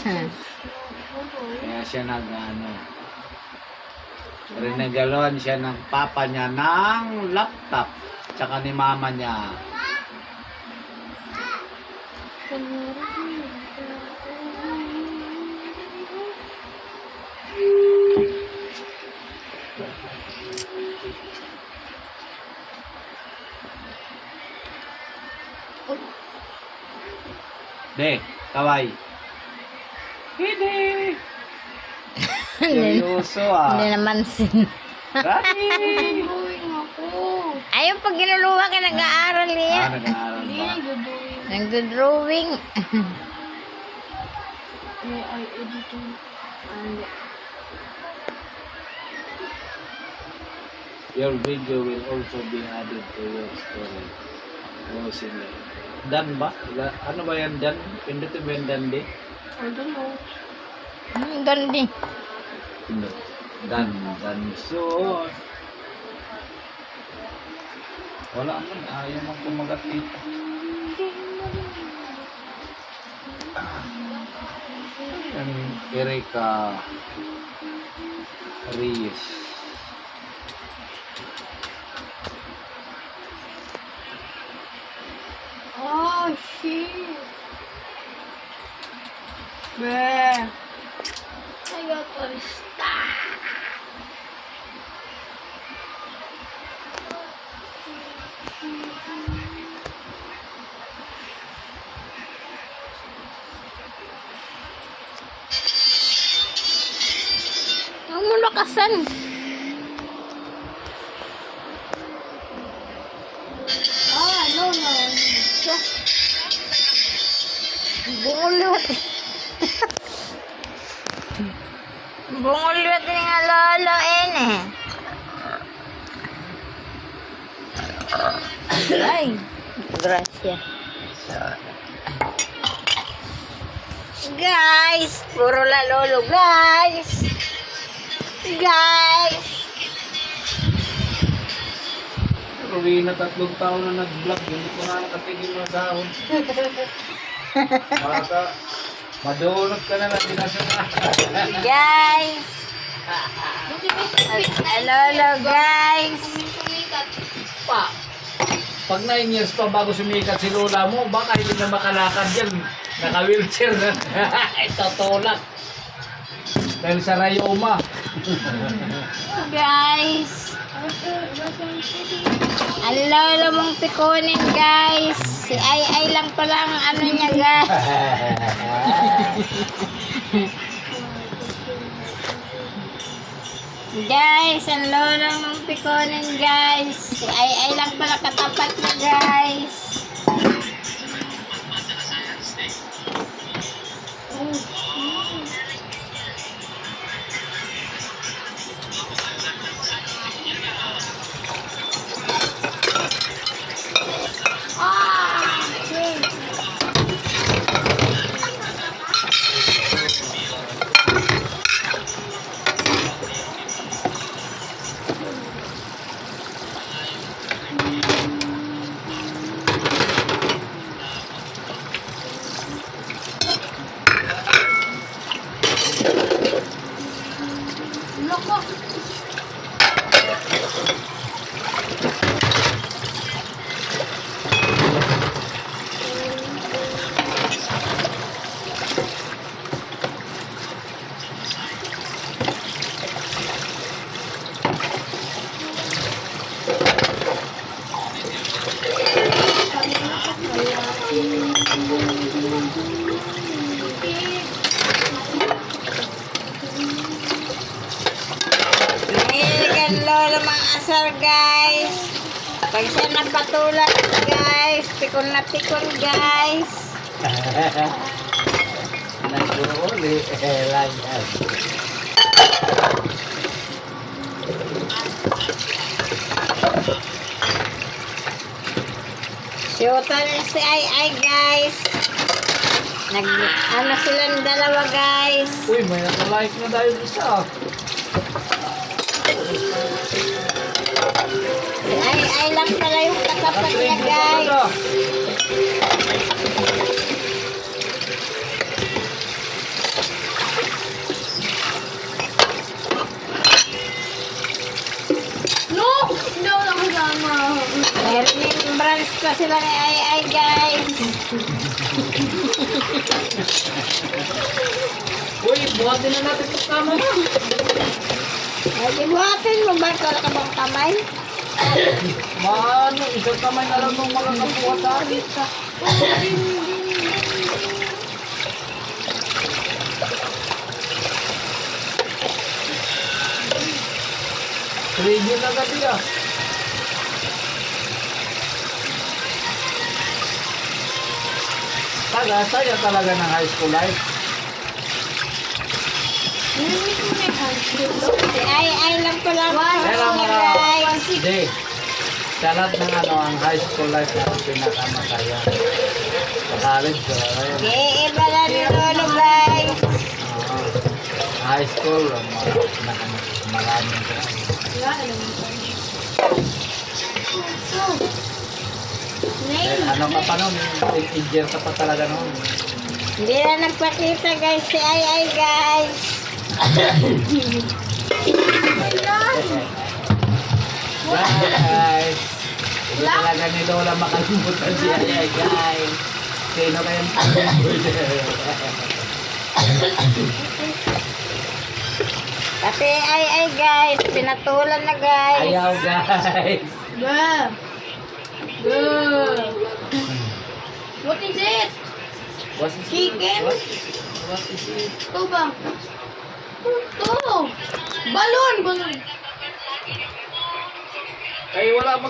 Kaya siya nag ano. Rinagaluhan siya ng papa niya ng laptop. Tsaka ni mama niya. De, kaway. Hindi. Seryoso Hindi ah. naman sin. Dati. Ayun, pag ginuluwa ka, nag-aaral Ah, yan. nag-aaral Hindi, ba? Nagdo-drawing. May I editing. And Your video will also be added to your story. Oh, sila. Dan ba? Ano ba yan, Dan? Pindutin ba yan, Dan, di? Know. Hmm, doon din. Dan, Dan. So, wala man. Ayaw man kumagat dito. Yan, Erika Reyes. Oh, shit. Bruh. I got all stuff. Huwag mo lakasan. Ah, no, no. So, Bungulot. Bungulot ni nga lolo eh. Ay, gracia. Guys, puro la lolo, guys. Guys. Rugi na tatlong taon na nag-vlog. Hindi ko na nakatigil ng dahon. Baka, madulot ka na lang. Dinasama. Guys. Lolo, guys. sumikat. pa. Pag 9 years pa bago sumikat si Lola mo, baka hindi na makalakad yan. Naka-wheelchair na. Ito tulak. Dahil sa rayoma. Guys. Ang lolo mong pikunin, guys. Si Ay Ay lang pala ang ano niya, guys. Guys, ang lolo mong pikunin, guys. Si Ay Ay lang pala katapat na, guys. Niligan lolo mga asar, guys. Pag siya napatulan, guys. Pikon na pikon, guys. Nagpuro uli. Eh, lang. Siyota na si Ay Ay, guys. Nag, ano silang dalawa, guys. Uy, may nakalike na tayo isa. Kinain lang pala yung kasapat niya, guys. No! Hindi ako nakasama. May remembrance pa sila ni Ay Ay, guys. Uy, buhatin na natin sa tama. Ay, buhatin mo ba? Kala ka bang kamay? Mano, isang kamay na lang nung makakabuhat sa akin. Trigger na gabi ah. Taga, saya talaga ng high school life. Si Ay Ay hindi. Sa lahat ng ano, ang high school life na ang pinakamasaya. Sa college, ayun. Iiba na ni Lolo guys. Ah, high school. Maraming Eh, ano ka pa nun? Teenager ka pa talaga nun. Hindi na nagpakita guys si Ay Ay guys. Guys! Hindi talaga ni Lola makalimutan si Ayay, guys. Sino kayang Kasi Ay Ay guys, pinatulan na guys. Ayaw, guys. Bruh. Bruh. What is it? What is Chicken? What, what is it? Ito ba? Ito. Balon. Balon. Ay, wala mag